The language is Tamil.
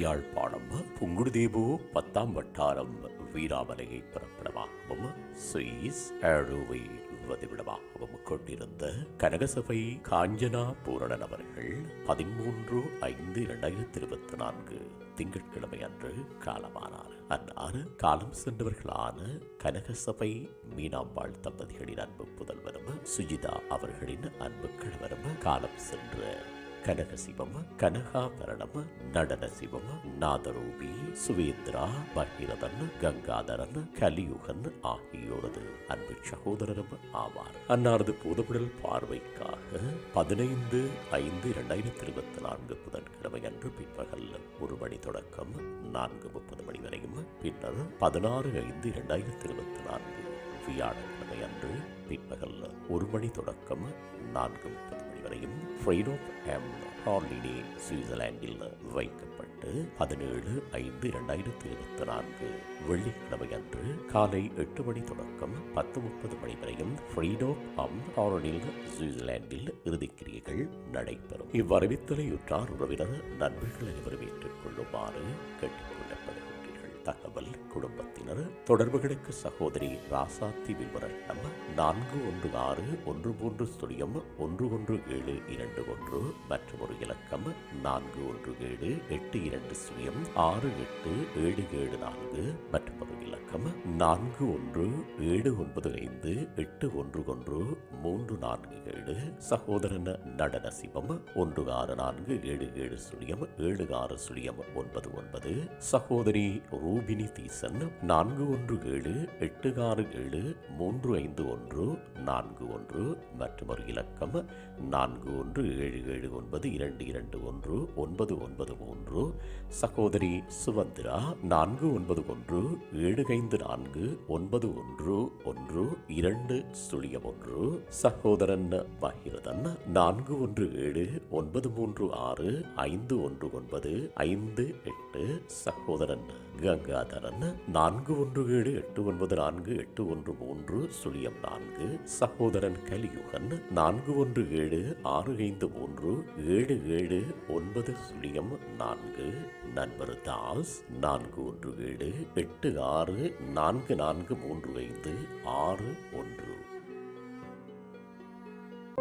யாழ்ப்பாணம் புங்குடுதீபு பத்தாம் வட்டாரம். வீராமலையை பிறப்பிடமாகவும் சுயிஸ் ஆழுவை வதிவிடமாகவும் கொண்டிருந்த கனகசபை காஞ்சனா பூரணன் அவர்கள் பதிமூன்று ஐந்து இரண்டாயிரத்தி இருபத்தி நான்கு திங்கட்கிழமை அன்று காலமானார். அன்னார் காலம் சென்றவர்களான கனகசபை மீனாம்பாள் தம்பதிகளின் அன்பு புதல்வரும் சுஜிதா அவர்களின் அன்பு கணவரும் காலம் சென்ற கனகசிவம் கனகாபரணம் நடனசிவம் நாதரூபி சுவேந்திரா பகீரதன் கங்காதரன் கலியுகன் ஆகியோரது அன்பு சகோதரரும் ஆவார். அன்னாரது பூதவிடல் பார்வைக்காக பதினைந்து ஐந்து இரண்டாயிரத்தி இருபத்தி நான்கு புதன்கிழமை அன்று பிற்பகல் ஒரு மணி தொடக்கம் நான்கு முப்பது மணி வரையும் பின்னர் பதினாறு ஐந்து இரண்டாயிரத்தி இருபத்தி நான்கு வியாழக்கிழமை அன்று பிற்பகல் ஒரு மணி தொடக்கம் நான்கு முப்பது மணி வரையும் ஃப்ரீடம் எம் ஹாலிடே சுவிட்சர்லாந்தில் வைக்கப்பட்டு பதினேழு ஐந்து இரண்டாயிரத்தி இருபத்தி நான்கு வெள்ளிக்கிழமை அன்று காலை எட்டு மணி தொடக்கம் பத்து முப்பது மணி வரையும் ஃப்ரீடம் அம் ஹாரனில் சுவிட்சர்லாந்தில் இறுதிக்கிரியைகள் நடைபெறும். இவ்வறிவித்தலை உற்றார் உறவினர் நண்பர்கள் அனைவரும் ஏற்றுக்கொள்ளுமாறு கேட்டுக்கொள்ளப்படுகின்றீர்கள் தகவல் குடும்பத்தினர் தொடர்புகளுக்கு சகோதரி ராசாத்தி வில்வரட்னம் நான்கு ஒன்று ஆறு ஒன்று மூன்று சுழியம் ஒன்று ஒன்று ஏழு இரண்டு ஒன்று மற்றும் ஒரு இலக்கம் நான்கு ஒன்று ஏழு எட்டு இரண்டு சுழியம் ஆறு எட்டு ஏழு ஏழு நான்கு மற்றும் ஒரு இலக்கம் நான்கு ஒன்று ஏழு ஒன்பது ஐந்து எட்டு ஒன்று ஒன்று மூன்று நான்கு ஏழு. சகோதரன் நடன சிவம் ஒன்று ஆறு நான்கு ஏழு ஏழு சுழியம் ஏழு ஆறு சுழியம் ஒன்பது ஒன்பது. சகோதரி ரூபினி தீசன் நான்கு ஒன்று ஏழு எட்டு ஆறு ஏழு மூன்று ஐந்து ஒன்று நான்கு ஒன்று மற்றும் ஒரு இலக்கம் நான்கு ஒன்று ஏழு ஏழு ஒன்பது இரண்டு இரண்டு ஒன்று ஒன்பது ஒன்பது மூன்று. சகோதரி சுவந்திரா நான்கு ஒன்பது ஒன்று ஏழு ஐந்து நான்கு ஒன்பது ஒன்று ஒன்று இரண்டு சுழியம் ஒன்று. சகோதரன் பகிரதன் நான்கு ஒன்று ஏழு ஒன்பது மூன்று ஆறு ஐந்து ஒன்று ஒன்பது ஐந்து எட்டு எட்டு சகோதரன் கங்காதரன் நான்கு ஒன்று ஏழு எட்டு ஒன்பது நான்கு எட்டு ஒன்று மூன்று சுழியம் நான்கு. சகோதரன் கலியுகன் நான்கு ஒன்று ஏழு ஆறு ஐந்து மூன்று ஏழு ஏழு ஒன்பது சுழியம் நான்கு. நண்பர் தாஸ் நான்கு ஒன்று ஏழு எட்டு ஆறு நான்கு நான்கு மூன்று ஐந்து ஆறு ஒன்று